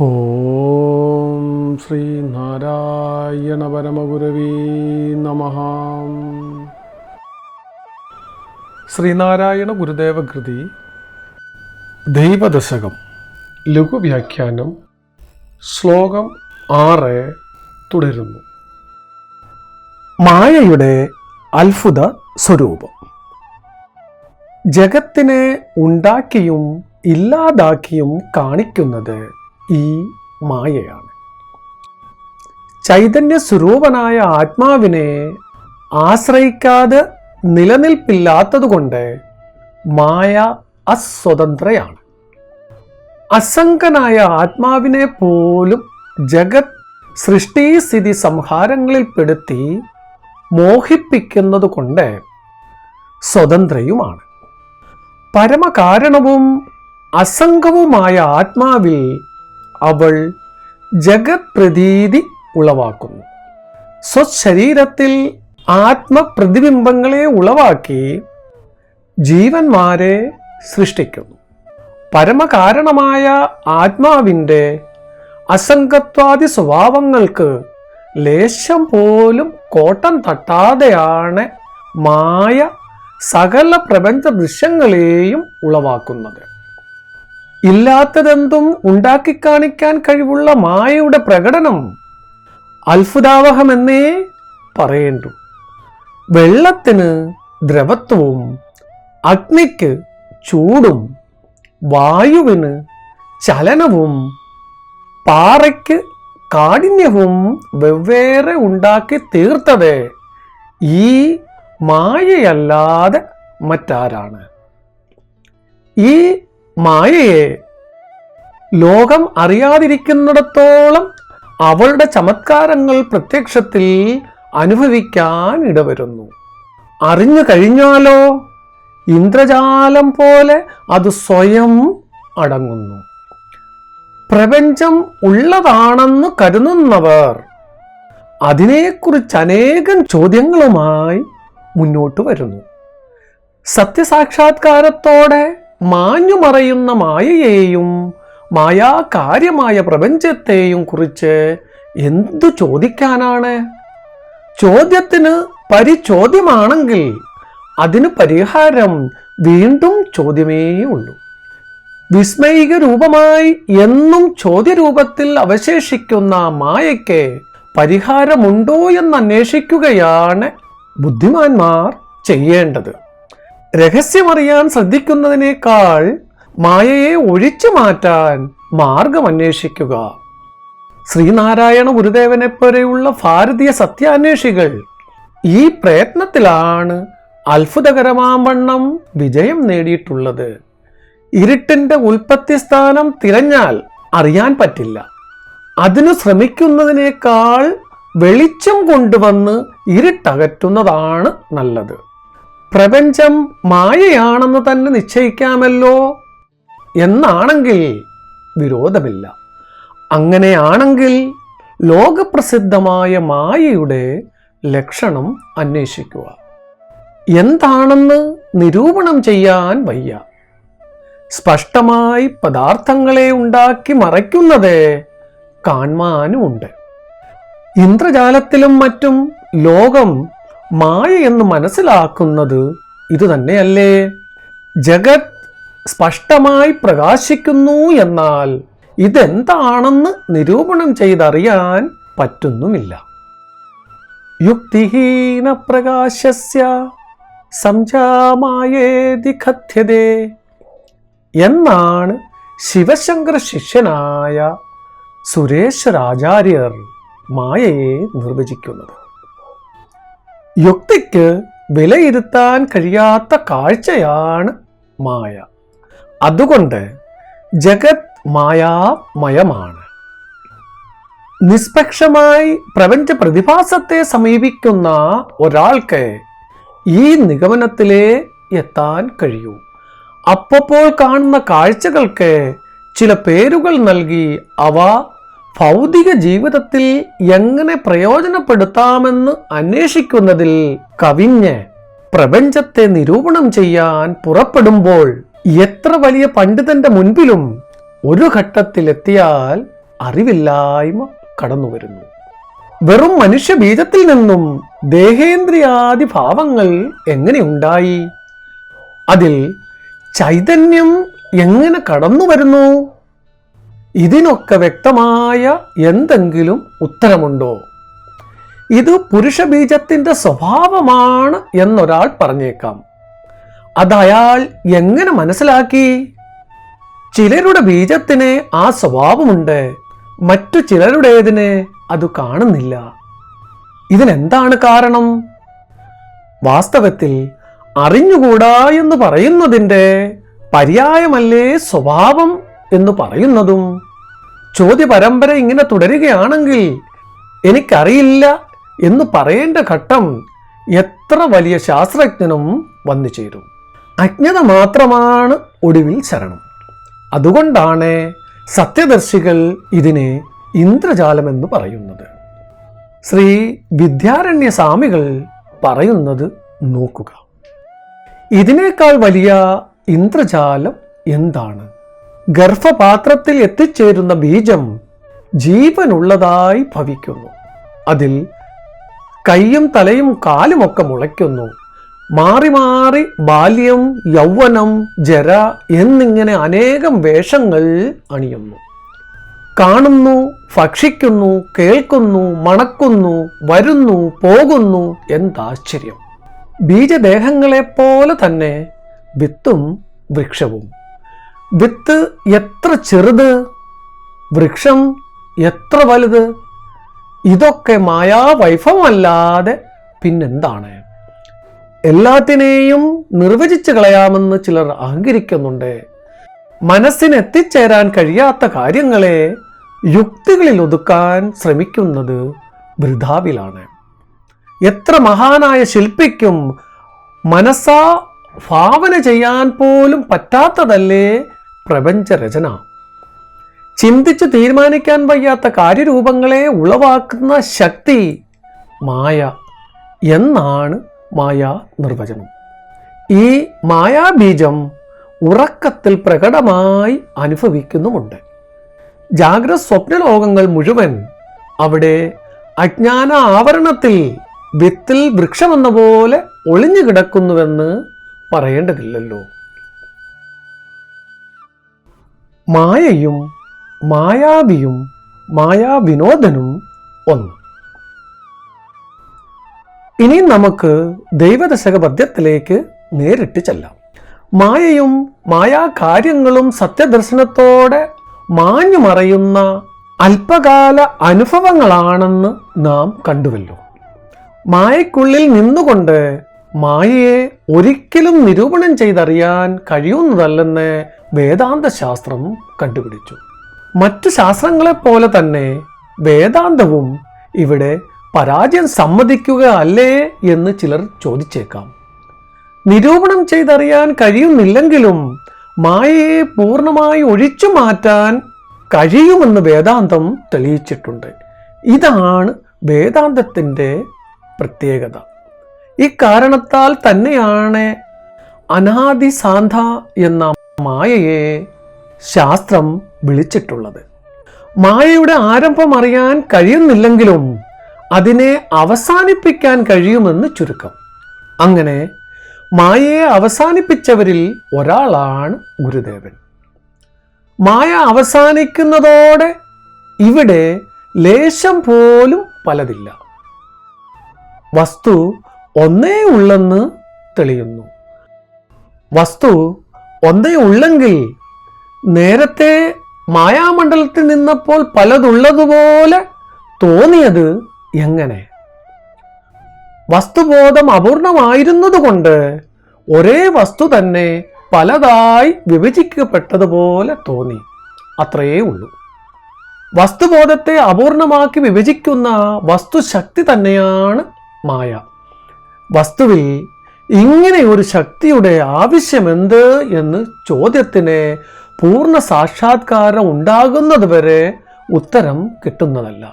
ഓം ശ്രീ നാരായണ പരമഗുരവീ നമ. ശ്രീനാരായണ ഗുരുദേവ കൃതി ദൈവദശകം ലഘുവ്യാഖ്യാനം ശ്ലോകം ആറ് തുടരുന്നു. മായയുടെ അത്ഭുത സ്വരൂപം. ജഗത്തിനെ ഉണ്ടാക്കിയും ഇല്ലാതാക്കിയും കാണിക്കുന്നത് ഈ മായയാണ്. ചൈതന്യ സ്വരൂപനായ ആത്മാവിനെ ആശ്രയിക്കാതെ നിലനിൽപ്പില്ലാത്തതുകൊണ്ട് മായ അസ്വതന്ത്രയാണ്. അസംഗനായ ആത്മാവിനെ പോലും ജഗത് സൃഷ്ടിസ്ഥിതി സംഹാരങ്ങളിൽപ്പെടുത്തി മോഹിപ്പിക്കുന്നത് കൊണ്ട് സ്വതന്ത്രയുമാണ്. പരമകാരണവും അസംഗവുമായ ആത്മാവിൽ അവൾ ജഗപ്രതീതി ഉളവാക്കുന്നു. സ്വശരീരത്തിൽ ആത്മപ്രതിബിംബങ്ങളെ ഉളവാക്കി ജീവന്മാരെ സൃഷ്ടിക്കുന്നു. പരമകാരണമായ ആത്മാവിന്റെ അസംഗത്വാദി സ്വഭാവങ്ങൾക്ക് ലേശം പോലും കോട്ടം തട്ടാതെയാണ് മായ സകല പ്രപഞ്ച ദൃശ്യങ്ങളെയും ഉളവാക്കുന്നത്. ഇല്ലാത്തതെന്തും ഉണ്ടാക്കി കാണിക്കാൻ കഴിവുള്ള മായയുടെ പ്രകടനം അത്ഭുതാവഹമെന്നേ പറയേണ്ടു. വെള്ളത്തിന് ദ്രവത്വവും അഗ്നിക്ക് ചൂടും വായുവിന് ചലനവും പാറയ്ക്ക് കാഠിന്യവും വെവ്വേറെ ഉണ്ടാക്കി തീർത്തത് ഈ മായയല്ലാതെ മറ്റാരാണ്? ഈ മായയെ. ലോകം അറിയാതിരിക്കുന്നിടത്തോളം അവളുടെ ചമത്കാരങ്ങൾ പ്രത്യക്ഷത്തിൽ അനുഭവിക്കാൻ ഇടവരുന്നു. അറിഞ്ഞു കഴിഞ്ഞാലോ? ഇന്ദ്രജാലം പോലെ അത് സ്വയം അടങ്ങുന്നു. പ്രപഞ്ചം ഉള്ളതാണെന്ന് കരുതുന്നവർ അതിനെക്കുറിച്ച് അനേകം ചോദ്യങ്ങളുമായി മുന്നോട്ട് വരുന്നു. സത്യസാക്ഷാത്കാരത്തോടെ മാഞ്ഞു മറയുന്ന മായയെയും മായാകാര്യമായ പ്രപഞ്ചത്തെയും കുറിച്ച് എന്തു ചോദിക്കാനാണ്? ചോദ്യത്തിന് പരിചോദ്യമാണെങ്കിൽ അതിന് പരിഹാരം വീണ്ടും ചോദ്യമേ ഉള്ളൂ. വിസ്മയിക രൂപമായി എന്നും ചോദ്യരൂപത്തിൽ അവശേഷിക്കുന്ന മായയ്ക്ക് പരിഹാരമുണ്ടോ എന്ന് അന്വേഷിക്കുകയാണ് ബുദ്ധിമാന്മാർ ചെയ്യേണ്ടത്. രഹസ്യമറിയാൻ ശ്രദ്ധിക്കുന്നതിനേക്കാൾ മായയെ ഒഴിച്ചു മാറ്റാൻ മാർഗം അന്വേഷിക്കുക ശ്രീനാരായണ ഗുരുദേവനെ പോലെയുള്ള ഭാരതീയ സത്യാന്വേഷികൾ ഈ പ്രയത്നത്തിലാണ് അത്ഭുതകരമാവണ്ണം വിജയം നേടിയിട്ടുള്ളത്. ഇരുട്ടിന്റെ ഉൽപ്പത്തി സ്ഥാനം തിരഞ്ഞാൽ അറിയാൻ പറ്റില്ല. അതിനു ശ്രമിക്കുന്നതിനേക്കാൾ വെളിച്ചം കൊണ്ടുവന്ന് ഇരുട്ടകറ്റുന്നതാണ് നല്ലത്. പ്രപഞ്ചം മായയാണെന്ന് തന്നെ നിശ്ചയിക്കാമല്ലോ എന്നാണെങ്കിൽ വിരോധമില്ല. അങ്ങനെയാണെങ്കിൽ ലോകപ്രസിദ്ധമായ മായയുടെ ലക്ഷണം അന്വേഷിക്കുക. എന്താണെന്ന് നിരൂപണം ചെയ്യാൻ വയ്യ. സ്പഷ്ടമായി പദാർത്ഥങ്ങളെ ഉണ്ടാക്കി മറയ്ക്കുന്നത് കാൺമാനുമുണ്ട് ഇന്ദ്രജാലത്തിലും മറ്റും ലോകം മായ എന്ന് മനസ്സിലാക്കുന്നത് ഇത് തന്നെയല്ലേ? ജഗത് സ്പഷ്ടമായി പ്രകാശിക്കുന്നു എന്നാൽ ഇതെന്താണെന്ന് നിരൂപണം ചെയ്തറിയാൻ പറ്റുന്നുമില്ല. യുക്തിഹീന പ്രകാശസ്യ സംജാമായേതി കഥ്യതേ. എന്നാണ് ശിവശങ്കർ ശിഷ്യനായ സുരേശ്വരാചാര്യർ മായയെ നിർവചിക്കുന്നത്. യുക്തിക്ക് വിലയിരുത്താൻ കഴിയാത്ത കാഴ്ചയാണ് മായ. അതുകൊണ്ട് ജഗത് മായാമയമാണ്. നിഷ്പക്ഷമായി പ്രപഞ്ച പ്രതിഭാസത്തെ സമീപിക്കുന്ന ഒരാൾക്ക് ഈ നിഗമനത്തിലേ എത്താൻ കഴിയൂ. അപ്പോൾ കാണുന്ന കാഴ്ചകൾക്ക് ചില പേരുകൾ നൽകി അവ ഭൗതിക ജീവിതത്തിൽ എങ്ങനെ പ്രയോജനപ്പെടുത്താമെന്ന് അന്വേഷിക്കുന്നതിൽ കവിഞ്ഞ് പ്രപഞ്ചത്തെ നിരൂപണം ചെയ്യാൻ പുറപ്പെടുമ്പോൾ എത്ര വലിയ പണ്ഡിതന്റെ മുൻപിലും ഒരു ഘട്ടത്തിലെത്തിയാൽ അറിവില്ലായ്മ കടന്നു വരുന്നു വെറും മനുഷ്യ ബീജത്തിൽ നിന്നും ദേഹേന്ദ്രിയാദി ഭാവങ്ങൾ എങ്ങനെയുണ്ടായി അതിൽ ചൈതന്യം എങ്ങനെ കടന്നു വരുന്നു ഇതിനൊക്കെ വ്യക്തമായ എന്തെങ്കിലും ഉത്തരമുണ്ടോ? ഇത് പുരുഷ ബീജത്തിന്റെ സ്വഭാവമാണ് എന്നൊരാൾ പറഞ്ഞേക്കാം. അതയാൾ എങ്ങനെ മനസ്സിലാക്കി? ചിലരുടെ ബീജത്തിന് ആ സ്വഭാവമുണ്ട് മറ്റു ചിലരുടേതിന് അത് കാണുന്നില്ല. ഇതിനെന്താണ് കാരണം? വാസ്തവത്തിൽ അറിഞ്ഞുകൂടാ എന്ന് പറയുന്നതിന്റെ പര്യായമല്ലേ സ്വഭാവം എന്ന് പറയുന്നതും? ചോദ്യ പരമ്പര ഇങ്ങനെ തുടരുകയാണെങ്കിൽ എനിക്കറിയില്ല എന്ന് പറയേണ്ട ഘട്ടം എത്ര വലിയ ശാസ്ത്രജ്ഞനും വന്നു ചേരും. അജ്ഞത മാത്രമാണ് ഒടുവിൽ ശരണം. അതുകൊണ്ടാണ് സത്യദർശികൾ ഇതിനെ ഇന്ദ്രജാലമെന്ന് പറയുന്നത്. ശ്രീ വിദ്യാരണ്യ സ്വാമികൾ പറയുന്നത് നോക്കുക. ഇതിനേക്കാൾ വലിയ ഇന്ദ്രജാലം എന്താണ്? ഗർഭപാത്രത്തിൽ എത്തിച്ചേരുന്ന ബീജം ജീവനുള്ളതായി ഭവിക്കുന്നു. അതിൽ കൈയും തലയും കാലുമൊക്കെ മുളയ്ക്കുന്നു. മാറി മാറി ബാല്യം യൗവനം ജര എന്നിങ്ങനെ അനേകം വേഷങ്ങൾ അണിയുന്നു. കാണുന്നു ഭക്ഷിക്കുന്നു കേൾക്കുന്നു മണക്കുന്നു വരുന്നു പോകുന്നു എന്താശ്ചര്യം. ബീജദേഹങ്ങളെപ്പോലെ തന്നെ വിത്തും വൃക്ഷവും. വിത്ത് എത്ര ചെറുത്? വൃക്ഷം എത്ര വലുത്? ഇതൊക്കെ മായാവൈഭവമല്ലാതെ പിന്നെന്താണ്? എല്ലാത്തിനെയും നിർവചിച്ചു കളയാമെന്ന് ചിലർ അഹങ്കരിക്കുന്നുണ്ട്. മനസ്സിനെത്തിച്ചേരാൻ കഴിയാത്ത കാര്യങ്ങളെ യുക്തികളിൽ ഒതുക്കാൻ ശ്രമിക്കുന്നത് വൃഥാവിലാണ്. എത്ര മഹാനായ ശില്പിക്കും മനസ്സാ ഭാവന ചെയ്യാൻ പോലും പറ്റാത്തതല്ലേ പ്രപഞ്ചരചന. ചിന്തിച്ച് തീരുമാനിക്കാൻ വയ്യാത്ത കാര്യരൂപങ്ങളെ ഉളവാക്കുന്ന ശക്തി മായ എന്നാണ് മായ നിർവചനം. ഈ മായാബീജം ഉറക്കത്തിൽ പ്രകടമായി അനുഭവിക്കുന്നുമുണ്ട്. ജാഗ്രത സ്വപ്ന ലോകങ്ങൾ മുഴുവൻ അവിടെ അജ്ഞാന ആവരണത്തിൽ വിത്തിൽ വൃക്ഷമെന്ന പോലെ ഒളിഞ്ഞു കിടക്കുന്നുവെന്ന് പറയേണ്ടതില്ലല്ലോ. മായയും മായാവിയും മായാവിനോദനും ഒന്ന്. ഇനി നമുക്ക് ദൈവദശക പദ്യത്തിലേക്ക് നേരിട്ട് ചെല്ലാം. മായയും മായാകാര്യങ്ങളും സത്യദർശനത്തോടെ മാഞ്ഞു മറയുന്ന അല്പകാല അനുഭവങ്ങളാണെന്ന് നാം കണ്ടുവല്ലോ. മായക്കുള്ളിൽ നിന്നുകൊണ്ട് മായയെ ഒരിക്കലും നിരൂപണം ചെയ്തറിയാൻ കഴിയുന്നതല്ലെന്ന് വേദാന്ത ശാസ്ത്രം കണ്ടുപിടിച്ചു. മറ്റു ശാസ്ത്രങ്ങളെപ്പോലെ തന്നെ വേദാന്തവും ഇവിടെ പരാജയം സമ്മതിക്കുക അല്ലേ എന്ന് ചിലർ ചോദിച്ചേക്കാം. നിരൂപണം ചെയ്തറിയാൻ കഴിയുന്നില്ലെങ്കിലും മായയെ പൂർണമായി ഒഴിച്ചു മാറ്റാൻ കഴിയുമെന്ന് വേദാന്തം തെളിയിച്ചിട്ടുണ്ട്. ഇതാണ് വേദാന്തത്തിന്റെ പ്രത്യേകത. ഇക്കാരണത്താൽ തന്നെയാണ് അനാദിസാന്ധ എന്ന മായയെ ശാസ്ത്രം വിളിച്ചിട്ടുള്ളത്. മായയുടെ ആരംഭം അറിയാൻ കഴിയുന്നില്ലെങ്കിലും അതിനെ അവസാനിപ്പിക്കാൻ കഴിയുമെന്ന് ചുരുക്കം. അങ്ങനെ മായയെ അവസാനിപ്പിച്ചവരിൽ ഒരാളാണ് ഗുരുദേവൻ. മായ അവസാനിക്കുന്നതോടെ ഇവിടെ ലേശം പോലും പലതില്ല. വസ്തു ഒന്നേ ഉള്ളെന്ന് തെളിയുന്നു. വസ്തു ഒന്നേ ഉള്ളെങ്കിൽ നേരത്തെ മായാമണ്ഡലത്തിൽ നിന്നപ്പോൾ പലതുള്ളതുപോലെ തോന്നിയത് എങ്ങനെ? വസ്തുബോധം അപൂർണമായിരുന്നതുകൊണ്ട് ഒരേ വസ്തു തന്നെ പലതായി വിഭജിക്കപ്പെട്ടതുപോലെ തോന്നി. അത്രയേ ഉള്ളൂ. വസ്തുബോധത്തെ അപൂർണമാക്കി വിഭജിക്കുന്ന വസ്തുശക്തി തന്നെയാണ് മായ. വസ്തുവിൽ ഇങ്ങനെ ഒരു ശക്തിയുടെ ആവശ്യമെന്ത് എന്ന് ചോദ്യത്തിന് പൂർണ സാക്ഷാത്കാരം ഉണ്ടാകുന്നത് വരെ ഉത്തരം കിട്ടുന്നതല്ല.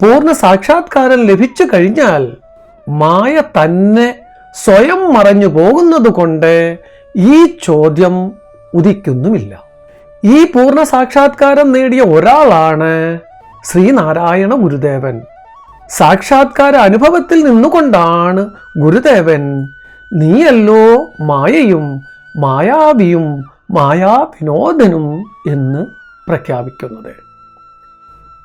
പൂർണ സാക്ഷാത്കാരം ലഭിച്ചു കഴിഞ്ഞാൽ മായ തന്നെ സ്വയം മറഞ്ഞു പോകുന്നത് കൊണ്ട് ഈ ചോദ്യം ഉദിക്കുന്നുമില്ല. ഈ പൂർണ സാക്ഷാത്കാരം നേടിയ ഒരാളാണ് ശ്രീനാരായണ ഗുരുദേവൻ. സാക്ഷാത്കാര അനുഭവത്തിൽ നിന്നുകൊണ്ടാണ് ഗുരുദേവൻ നീയല്ലോ മായയും മായാവിയും മായാവിനോദനും എന്ന് പ്രഖ്യാപിക്കുന്നത്.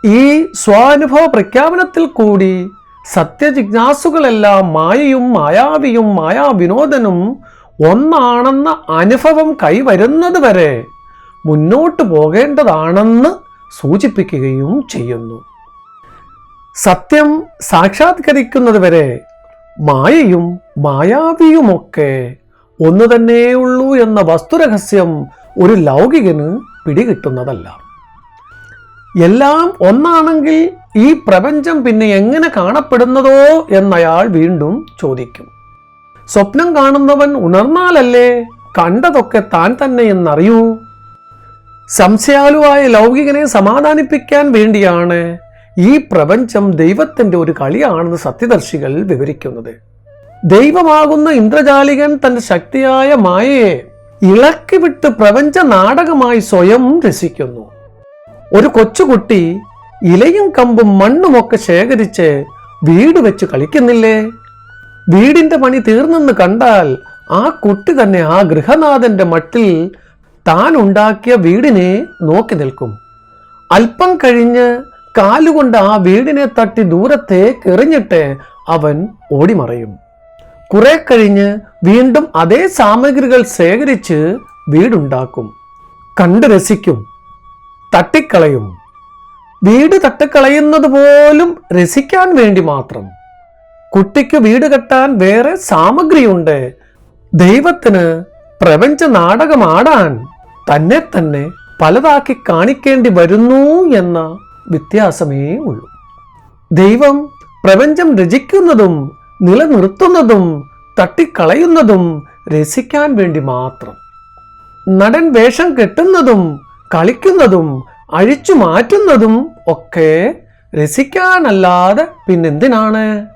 ഈ സ്വാനുഭവ പ്രഖ്യാപനത്തിൽ കൂടി സത്യജിജ്ഞാസുകളെല്ലാം മായയും മായാവിയും മായാവിനോദനും ഒന്നാണെന്ന അനുഭവം കൈവരുന്നത് വരെ മുന്നോട്ട് പോകേണ്ടതാണെന്ന് സൂചിപ്പിക്കുകയും ചെയ്യുന്നു. സത്യം സാക്ഷാത്കരിക്കുന്നത് വരെ മായയും മായാവിയുമൊക്കെ ഒന്നു തന്നെയുള്ളൂ എന്ന വസ്തുരഹസ്യം ഒരു ലൗകികന് പിടികിട്ടുന്നതല്ല. എല്ലാം ഒന്നാണെങ്കിൽ ഈ പ്രപഞ്ചം പിന്നെ എങ്ങനെ കാണപ്പെടുന്നതോ എന്നയാൾ വീണ്ടും ചോദിക്കും. സ്വപ്നം കാണുന്നവൻ ഉണർന്നാലല്ലേ കണ്ടതൊക്കെ താൻ തന്നെ എന്നറിയൂ. സംശയാലുവായ ലൗകികനെ സമാധാനിപ്പിക്കാൻ വേണ്ടിയാണ് ഈ പ്രപഞ്ചം ദൈവത്തിന്റെ ഒരു കളിയാണെന്ന് സത്യദർശികൾ വിവരിക്കുന്നത്. ദൈവമാകുന്ന ഇന്ദ്രജാലികൻ തന്റെ ശക്തിയായ മായയെ ഇളക്കി വിട്ട് പ്രപഞ്ച നാടകമായി സ്വയം രസിക്കുന്നു. ഒരു കൊച്ചുകുട്ടി ഇലയും കമ്പും മണ്ണുമൊക്കെ ശേഖരിച്ച് വീട് വെച്ച് കളിക്കുന്നില്ലേ? വീടിന്റെ പണി തീർന്നെന്ന് കണ്ടാൽ ആ കുട്ടി തന്നെ ആ ഗൃഹനാഥന്റെ മട്ടിൽ താൻ ഉണ്ടാക്കിയ വീടിനെ നോക്കി നിൽക്കും. അല്പം കഴിഞ്ഞ് കാലുകൊണ്ട് ആ വീടിനെ തട്ടി ദൂരത്തേക്ക് എറിഞ്ഞിട്ട് അവൻ ഓടിമറയും. കുറെ കഴിഞ്ഞ് വീണ്ടും അതേ സാമഗ്രികൾ ശേഖരിച്ച് വീടുണ്ടാക്കും. കണ്ട് രസിക്കും. തട്ടിക്കളയും. വീട് തട്ടിക്കളയുന്നത് പോലും രസിക്കാൻ വേണ്ടി മാത്രം. കുട്ടിക്ക് വീട് കെട്ടാൻ വേറെ സാമഗ്രിയുണ്ട്. ദൈവത്തിന് പ്രപഞ്ച നാടകമാടാൻ തന്നെ തന്നെ പലതാക്കി കാണിക്കേണ്ടി വരുന്നു എന്ന വ്യത്യാസമേ ഉള്ളൂ ദൈവം പ്രപഞ്ചം രചിക്കുന്നതും നിലനിർത്തുന്നതും തട്ടിക്കളയുന്നതും രസിക്കാൻ വേണ്ടി മാത്രം. നടൻ വേഷം കെട്ടുന്നതും കളിക്കുന്നതും അഴിച്ചു മാറ്റുന്നതും ഒക്കെ രസിക്കാനല്ലാതെ പിന്നെന്തിനാണ്?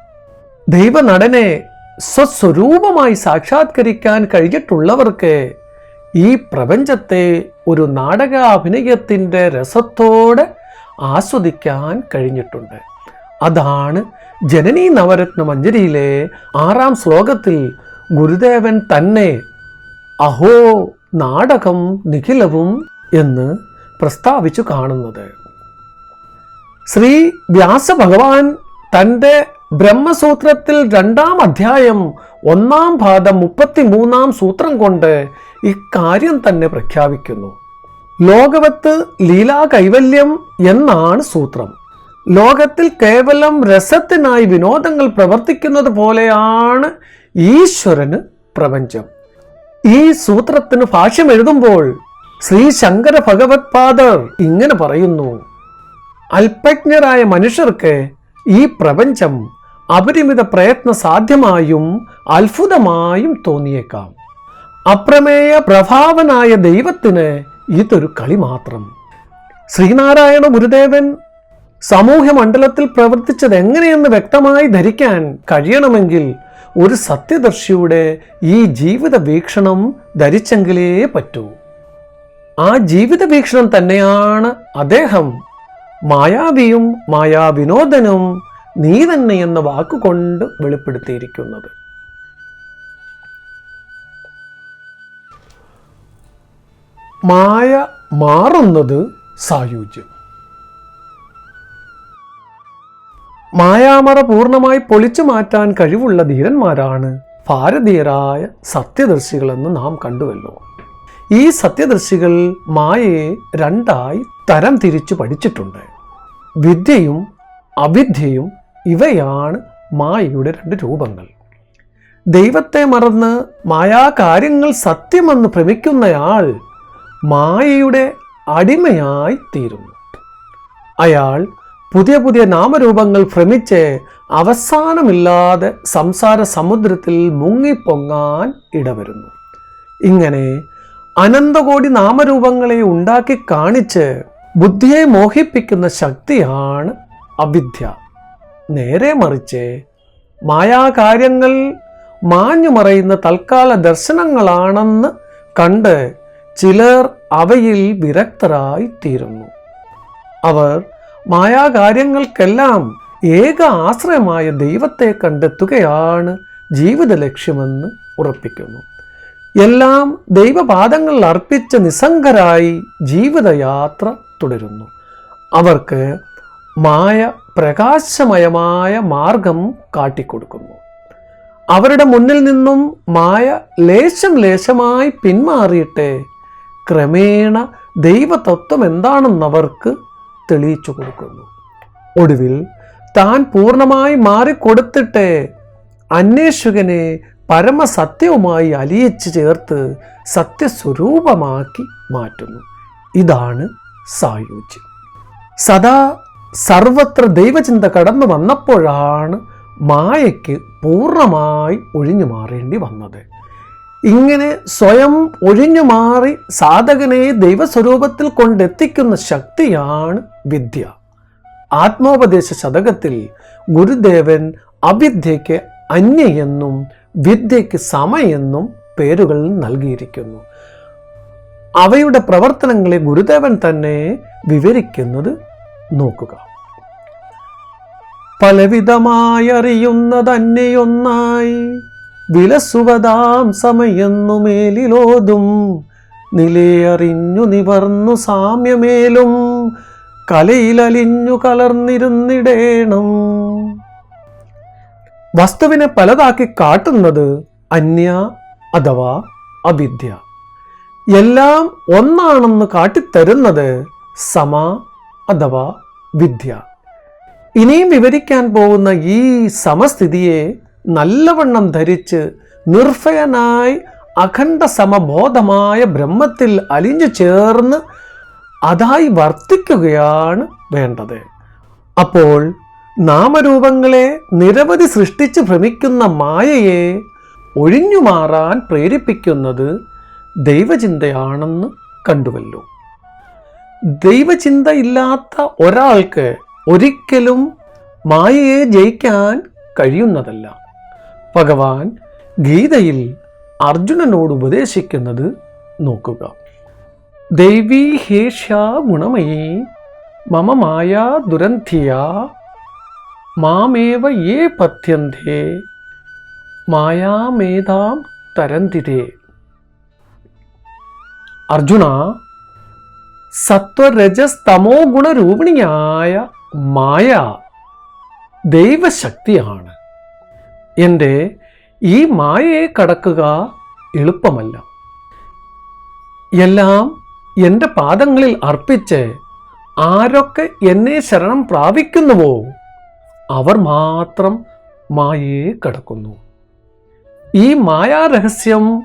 ദൈവനടനെ സ്വസ്വരൂപമായി സാക്ഷാത്കരിക്കാൻ കഴിഞ്ഞിട്ടുള്ളവർക്ക് ഈ പ്രപഞ്ചത്തെ ഒരു നാടകാഭിനയത്തിന്റെ രസത്തോടെ ആസ്വദിക്കാൻ കഴിഞ്ഞിട്ടുണ്ട്. അതാണ് ജനനി നവരത്ന മഞ്ജരിയിലെ ആറാം ശ്ലോകത്തിൽ ഗുരുദേവൻ തന്നെ അഹോ നാടകം നിഖിലവും എന്ന് പ്രസ്താവിച്ചു കാണുന്നത്. ശ്രീ വ്യാസ ഭഗവാൻ തന്റെ ബ്രഹ്മസൂത്രത്തിൽ രണ്ടാം അധ്യായം ഒന്നാം ഭാഗം മുപ്പത്തിമൂന്നാം സൂത്രം കൊണ്ട് ഇക്കാര്യം തന്നെ പ്രഖ്യാപിക്കുന്നു. ലോകവത്ത് ലീലാ കൈവല്യം എന്നാണ് സൂത്രം. ലോകത്തിൽ കേവലം രസത്തിനായി വിനോദങ്ങൾ പ്രവർത്തിക്കുന്നത് പോലെയാണ് ഈശ്വരന് പ്രപഞ്ചം. ഈ സൂത്രത്തിന് ഭാഷ്യം എഴുതുമ്പോൾ ശ്രീ ശങ്കര ഭഗവത് പാദർ ഇങ്ങനെ പറയുന്നു അല്പജ്ഞരായ മനുഷ്യർക്ക് ഈ പ്രപഞ്ചം അപരിമിത പ്രയത്ന സാധ്യമായും അത്ഭുതമായും തോന്നിയേക്കാം. അപ്രമേയ പ്രഭാവനായ ദൈവത്തിന് ഇതൊരു കളി മാത്രം. ശ്രീനാരായണ ഗുരുദേവൻ സാമൂഹ്യ മണ്ഡലത്തിൽ പ്രവർത്തിച്ചത് എങ്ങനെയെന്ന് വ്യക്തമായി ധരിക്കാൻ കഴിയണമെങ്കിൽ ഒരു സത്യദർശിയുടെ ഈ ജീവിത വീക്ഷണം ധരിച്ചെങ്കിലേ പറ്റൂ. ആ ജീവിത വീക്ഷണം തന്നെയാണ് അദ്ദേഹം മായാവിയും മായാവിനോദനും നീ തന്നെ എന്ന വാക്കുകൊണ്ട് വെളിപ്പെടുത്തിയിരിക്കുന്നത്. മായ മാറുന്നത് സായുജ്യം. മായാമറ പൂർണമായി പൊളിച്ചു മാറ്റാൻ കഴിവുള്ള ധീരന്മാരാണ് ഭാരതീയരായ സത്യദർശികളെന്ന് നാം കണ്ടുവല്ലോ. ഈ സത്യദർശികൾ മായയെ രണ്ടായി തരം തിരിച്ചു പഠിച്ചിട്ടുണ്ട്. വിദ്യയും അവിദ്യയും ഇവയാണ് മായയുടെ രണ്ട് രൂപങ്ങൾ. ദൈവത്തെ മറന്ന് മായാകാര്യങ്ങൾ സത്യമെന്ന് ഭ്രമിക്കുന്നയാൾ മായയുടെ അടിമയായി തീരുന്നു അയാൾ പുതിയ പുതിയ നാമരൂപങ്ങൾ ഭ്രമിച്ച് അവസാനമില്ലാതെ സംസാര സമുദ്രത്തിൽ മുങ്ങിപ്പൊങ്ങാൻ ഇടവരുന്നു. ഇങ്ങനെ അനന്തകോടി നാമരൂപങ്ങളെ ഉണ്ടാക്കി കാണിച്ച് ബുദ്ധിയെ മോഹിപ്പിക്കുന്ന ശക്തിയാണ് അവിദ്യ. നേരെ മറിച്ച് മായാകാര്യങ്ങൾ മാഞ്ഞു മറയുന്ന തൽക്കാല ദർശനങ്ങളാണെന്ന് കണ്ട് ചിലർ അവയിൽ വിരക്തരായി തീരുന്നു അവർ മായാകാര്യങ്ങൾക്കെല്ലാം ഏക ആശ്രയമായ ദൈവത്തെ കണ്ടെത്തുകയാണ് ജീവിത ലക്ഷ്യമെന്ന് ഉറപ്പിക്കുന്നു. എല്ലാം ദൈവപാദങ്ങളിൽ അർപ്പിച്ച നിസ്സംഗരായി ജീവിതയാത്ര തുടരുന്നു. അവർക്ക് മായ പ്രകാശമയമായ മാർഗം കാട്ടിക്കൊടുക്കുന്നു. അവരുടെ മുന്നിൽ നിന്നും മായ ലേശം ലേശമായി പിന്മാറിയിട്ട് ക്രമേണ ദൈവതത്വം എന്താണെന്നവർക്ക് തെളിയിച്ചു കൊടുക്കുന്നു. ഒടുവിൽ താൻ പൂർണമായി മാറിക്കൊടുത്തിട്ട് അന്വേഷകനെ പരമസത്യവുമായി അലിയിച്ച് ചേർത്ത് സത്യസ്വരൂപമാക്കി മാറ്റുന്നു. ഇതാണ് സായുജ്യം. സദാ സർവത്ര ദൈവചിന്ത കടന്നു വന്നപ്പോഴാണ് മായയ്ക്ക് പൂർണമായി ഒഴിഞ്ഞു മാറേണ്ടി വന്നത്. ഇങ്ങനെ സ്വയം ഒഴിഞ്ഞു മാറി സാധകനെ ദൈവസ്വരൂപത്തിൽ കൊണ്ടെത്തിക്കുന്ന ശക്തിയാണ് വിദ്യ. ആത്മോപദേശ ശതകത്തിൽ ഗുരുദേവൻ അവിദ്യയ്ക്ക് അന്യയെന്നും വിദ്യയ്ക്ക് സമയെന്നും പേരുകൾ നൽകിയിരിക്കുന്നു. അവയുടെ പ്രവർത്തനങ്ങളെ ഗുരുദേവൻ തന്നെ വിവരിക്കുന്നത് നോക്കുക. പലവിധമായി അറിയുന്നതന്നെയൊന്നായി വിലസുവതാം സമയെന്നു മേലിലോതും നിലയറിഞ്ഞു നിവർന്നു സാമ്യമേലും കലയിലലിഞ്ഞു കലർന്നിരുന്നിടേണം. വസ്തുവിനെ പലതാക്കി കാട്ടുന്നത് അന്യ അഥവാ അവിദ്യ. എല്ലാം ഒന്നാണെന്ന് കാട്ടിത്തരുന്നത് സമ അഥവാ വിദ്യ. ഇനിയും വിവരിക്കാൻ പോകുന്ന ഈ സമസ്ഥിതിയെ നല്ലവണ്ണം ധരിച്ച് നിർഭയനായി അഖണ്ഡ സമബോധമായ ബ്രഹ്മത്തിൽ അലിഞ്ഞു ചേർന്ന് അതായി വർത്തിക്കുകയാണ് വേണ്ടത്. അപ്പോൾ നാമരൂപങ്ങളെ നിരവധി സൃഷ്ടിച്ച് ഭ്രമിക്കുന്ന മായയെ ഒഴിഞ്ഞു മാറാൻ പ്രേരിപ്പിക്കുന്നത് ദൈവചിന്തയാണെന്ന് കണ്ടുവല്ലോ. ദൈവചിന്തയില്ലാത്ത ഒരാൾക്ക് ഒരിക്കലും മായയെ ജയിക്കാൻ കഴിയുന്നതല്ല. ഭഗവാൻ ഗീതയിൽ അർജുനനോട് ഉപദേശിക്കുന്നത് നോക്കുക. ദൈവീ ഹേഷ്യ ഗുണമയീ മമ മായാ ദുരന്ധിയ മാമേവ യേ പഥ്യന്തേ മായാമേതാം തരന്തിരേ അർജുന സത്വരജസ്തമോ ഗുണരൂപിണിയായ മായ ദൈവശക്തിയാണ്. എന്റെ ഈ മായയെ കടക്കുക എളുപ്പമല്ല. എല്ലാം എന്റെ പാദങ്ങളിൽ അർപ്പിച്ച് ആരൊക്കെ എന്നെ ശരണം പ്രാപിക്കുന്നുവോ അവർ മാത്രം മായയെ കടക്കുന്നു. ഈ മായാരഹസ്യം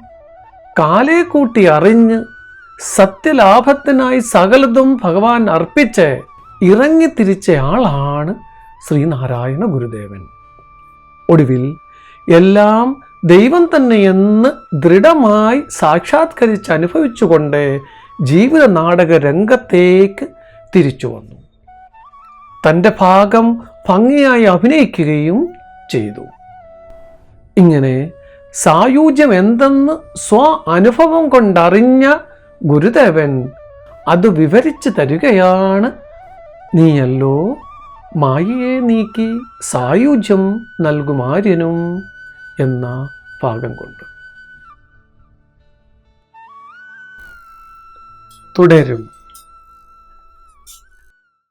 കാലേ കൂട്ടി അറിഞ്ഞ് സത്യലാഭത്തിനായി സകലതും ഭഗവാൻ അർപ്പിച്ച് ഇറങ്ങിത്തിരിച്ച ആളാണ് ശ്രീനാരായണ ഗുരുദേവൻ. ഒടുവിൽ എല്ലാം ദൈവം തന്നെയെന്ന് ദൃഢമായി സാക്ഷാത്കരിച്ച് അനുഭവിച്ചുകൊണ്ട് ജീവിത നാടക രംഗത്തേക്ക് തിരിച്ചു വന്നു. തന്റെ ഭാഗം ഭംഗിയായി അഭിനയിക്കുകയും ചെയ്തു. ഇങ്ങനെ സായൂജ്യം എന്തെന്ന് സ്വ അനുഭവം കൊണ്ടറിഞ്ഞ ഗുരുദേവൻ അത് വിവരിച്ചു തരികയാണ് നീയല്ലോ മായയെ നീക്കി സായുജ്യം നൽകുമാര്യനും എന്ന ഭാഗം കൊണ്ട്. തുടരും.